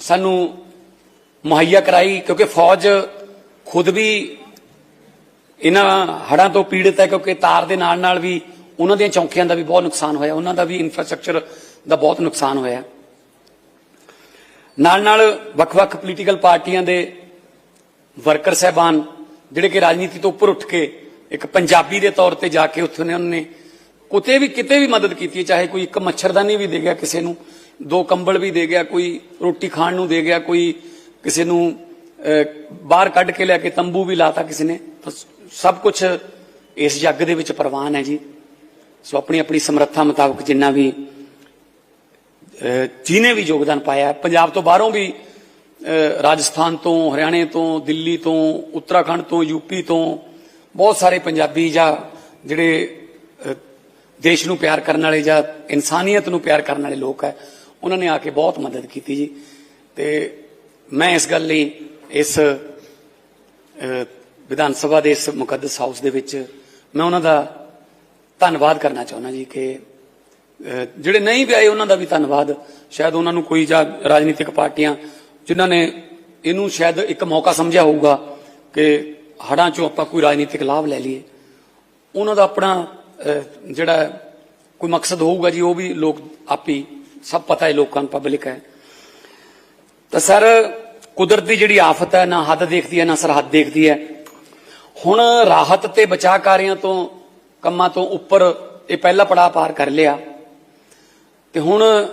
ਸਾਨੂੰ ਮੁਹੱਈਆ ਕਰਾਈ ਕਿਉਂਕਿ ਫੌਜ ਖੁਦ ਵੀ ਇਹਨਾਂ ਹੜਾਂ ਤੋਂ ਪੀੜਤ ਹੈ ਕਿਉਂਕਿ ਤਾਰ ਦੇ ਨਾਲ ਨਾਲ ਵੀ ਉਹਨਾਂ ਦੀਆਂ ਚੌਂਕੀਆਂ ਦਾ ਵੀ ਬਹੁਤ ਨੁਕਸਾਨ ਹੋਇਆ, ਉਹਨਾਂ ਦਾ ਵੀ ਇਨਫਰਾਸਟ੍ਰਕਚਰ ਦਾ ਬਹੁਤ ਨੁਕਸਾਨ ਹੋਇਆ। ਨਾਲ ਨਾਲ ਵੱਖ-ਵੱਖ ਪੋਲੀਟੀਕਲ ਪਾਰਟੀਆਂ ਦੇ ਵਰਕਰ ਸਹਿਬਾਨ, ਜਿਹੜੇ ਕਿ ਰਾਜਨੀਤੀ ਤੋਂ ਉੱਪਰ ਉੱਠ ਕੇ ਇੱਕ ਪੰਜਾਬੀ ਦੇ ਤੌਰ ਤੇ ਜਾ ਕੇ ਉੱਥੇ ਉਹਨਾਂ ਨੇ ਕੁਤੇ ਵੀ ਕਿਤੇ ਵੀ ਮਦਦ ਕੀਤੀ ਚਾਹੇ ਕੋਈ ਇੱਕ ਮੱਛਰਦਾਨੀ ਵੀ ਦੇ ਗਿਆ ਕਿਸੇ ਨੂੰ, ਦੋ ਕੰਬਲ ਵੀ ਦੇ ਗਿਆ, ਕੋਈ ਰੋਟੀ ਖਾਣ ਨੂੰ ਦੇ ਗਿਆ, ਕੋਈ ਕਿਸੇ ਨੂੰ ਬਾਹਰ ਕੱਢ ਕੇ ਲੈ ਕੇ ਤੰਬੂ ਵੀ ਲਾਤਾ ਕਿਸੇ ਨੇ ਸਭ ਕੁਝ ਇਸ ਜੱਗ ਦੇ ਵਿੱਚ ਪ੍ਰਵਾਨ ਹੈ ਜੀ। ਸੋ ਆਪਣੀ ਆਪਣੀ ਸਮਰੱਥਾ ਮੁਤਾਬਕ ਜਿੰਨਾ ਵੀ ਜਿਹਨੇ ਵੀ ਯੋਗਦਾਨ ਪਾਇਆ, ਪੰਜਾਬ ਤੋਂ ਬਾਹਰੋਂ ਵੀ ਰਾਜਸਥਾਨ ਤੋਂ, ਹਰਿਆਣੇ ਤੋਂ, ਦਿੱਲੀ ਤੋਂ, ਉੱਤਰਾਖੰਡ ਤੋਂ ਯੂਪੀ ਤੋਂ, ਬਹੁਤ ਸਾਰੇ ਪੰਜਾਬੀ ਜਾਂ ਜਿਹੜੇ ਦੇਸ਼ ਨੂੰ ਪਿਆਰ ਕਰਨ ਵਾਲੇ ਜਾਂ ਇਨਸਾਨੀਅਤ ਨੂੰ ਪਿਆਰ ਕਰਨ ਵਾਲੇ ਲੋਕ ਹੈ, ਉਹਨਾਂ ਨੇ ਆ ਕੇ ਬਹੁਤ ਮਦਦ ਕੀਤੀ ਜੀ। ਤੇ ਮੈਂ ਇਸ ਗੱਲ ਲਈ ਇਸ ਵਿਧਾਨ ਸਭਾ ਦੇ ਇਸ ਮੁਕੱਦਸ ਹਾਊਸ ਦੇ ਵਿੱਚ ਮੈਂ ਉਹਨਾਂ ਦਾ ਧੰਨਵਾਦ ਕਰਨਾ ਚਾਹੁੰਦਾ ਜੀ ਕਿ ਜਿਹੜੇ ਨਹੀਂ ਵੀ ਆਏ ਉਹਨਾਂ ਦਾ ਵੀ ਧੰਨਵਾਦ। ਸ਼ਾਇਦ ਉਹਨਾਂ ਨੂੰ ਕੋਈ ਜਾਂ ਰਾਜਨੀਤਿਕ ਪਾਰਟੀਆਂ ਜਿਨ੍ਹਾਂ ਨੇ ਇਹਨੂੰ ਸ਼ਾਇਦ ਇੱਕ ਮੌਕਾ ਸਮਝਿਆ ਹੋਊਗਾ ਕਿ ਹੜਾਂ ਚੋਂ ਆਪਾਂ ਕੋਈ ਰਾਜਨੀਤਿਕ ਲਾਭ ਲੈ ਲਈਏ। ਉਹਨਾਂ ਦਾ ਆਪਣਾ ਜਿਹੜਾ ਕੋਈ ਮਕਸਦ ਹੋਊਗਾ ਜੀ, ਉਹ ਵੀ ਲੋਕ ਆਪੀ ਸਭ ਪਤਾ ਹੈ ਲੋਕਾਂ ਨੂੰ ਪਬਲਿਕ ਹੈ। ਤਾਂ ਸਰ, ਕੁਦਰਤ ਦੀ ਜਿਹੜੀ ਆਫਤ ਹੈ, ਨਾ ਹੱਦ ਦੇਖਦੀ ਹੈ, ਨਾ ਸਰਹੱਦ ਦੇਖਦੀ ਹੈ। ਹੁਣ ਰਾਹਤ ਤੇ ਬਚਾਅ ਕਾਰਿਆਂ ਤੋਂ, ਕੰਮਾਂ ਤੋਂ ਉੱਪਰ ਇਹ ਪਹਿਲਾ ਪੜਾਅ ਪਾਰ ਕਰ ਲਿਆ। ਤੇ ਹੁਣ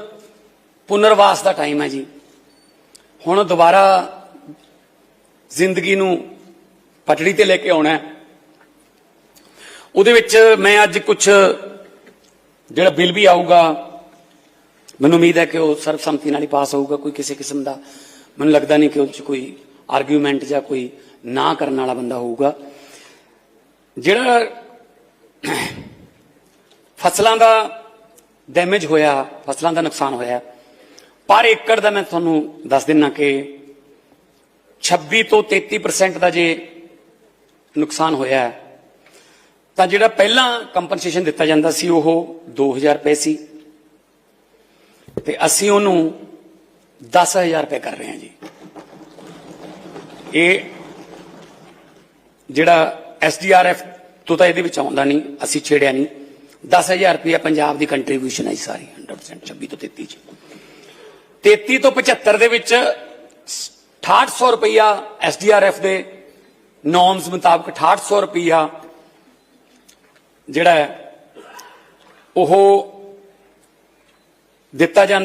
ਪੁਨਰਵਾਸ ਦਾ ਟਾਈਮ ਹੈ ਜੀ। ਹੁਣ ਦੁਬਾਰਾ ਜ਼ਿੰਦਗੀ ਨੂੰ ਪਟੜੀ ਤੇ ਲੈ ਕੇ ਆਉਣਾ ਹੈ। ਉਹਦੇ ਵਿੱਚ ਮੈਂ ਅੱਜ ਕੁਝ ਜਿਹੜਾ ਬਿੱਲ ਵੀ ਆਊਗਾ ਮੈਨੂੰ ਉਮੀਦ ਹੈ ਕਿ ਉਹ ਸਰਬਸੰਮਤੀ ਨਾਲ ਹੀ ਪਾਸ ਹੋਊਗਾ ਕੋਈ ਕਿਸੇ ਕਿਸਮ ਦਾ ਮੈਨੂੰ ਲੱਗਦਾ ਨਹੀਂ ਕਿ ਉਹ 'ਚ ਕੋਈ ਆਰਗੂਮੈਂਟ ਜਾਂ ਕੋਈ ਨਾ ਕਰਨ ਵਾਲਾ ਬੰਦਾ ਹੋਊਗਾ। ਜਿਹੜਾ ਫਸਲਾਂ ਦਾ ਡੈਮੇਜ ਹੋਇਆ ਫਸਲਾਂ ਦਾ ਨੁਕਸਾਨ ਹੋਇਆ ਪਰ ਏਕੜ ਦਾ ਮੈਂ ਤੁਹਾਨੂੰ ਦੱਸ ਦਿੰਨਾ ਕਿ 26 ਤੋਂ 33% ਦਾ ਜੇ ਨੁਕਸਾਨ ਹੋਇਆ ਹੈ, ਤਾਂ ਜਿਹੜਾ ਪਹਿਲਾਂ ਕੰਪਨਸੇਸ਼ਨ ਦਿੱਤਾ ਜਾਂਦਾ ਸੀ, ਉਹ 2000 ਰੁਪਏ ਸੀ। ਤੇ ਅਸੀਂ ਉਹਨੂੰ 10000 ਰੁਪਏ ਕਰ ਰਹੇ ਹਾਂ ਜੀ। ਇਹ ਜਿਹੜਾ ਐਸਡੀਆਰਐਫ ਤੋਂ ਤਾਂ ਇਹਦੇ ਵਿੱਚ ਆਉਂਦਾ ਨਹੀਂ, ਅਸੀਂ ਛੇੜਿਆ ਨਹੀਂ। 10000 ਰੁਪਏ ਪੰਜਾਬ ਦੀ ਕੰਟਰੀਬਿਊਸ਼ਨ ਹੈ ਸਾਰੀ 100% 26 ਤੋਂ 33 ਚ 33 ਤੋਂ 75 ਦੇ ਵਿੱਚ 6800 ਰੁਪਇਆ ਐਸਡੀਆਰਐਫ ਦੇ ਨੋਰਮਸ ਮੁਤਾਬਕ 6800 ਰੁਪਇਆ ਜਿਹੜਾ ਹੈ ਉਹ ਦਿੱਤਾ ਜਾਂਦਾ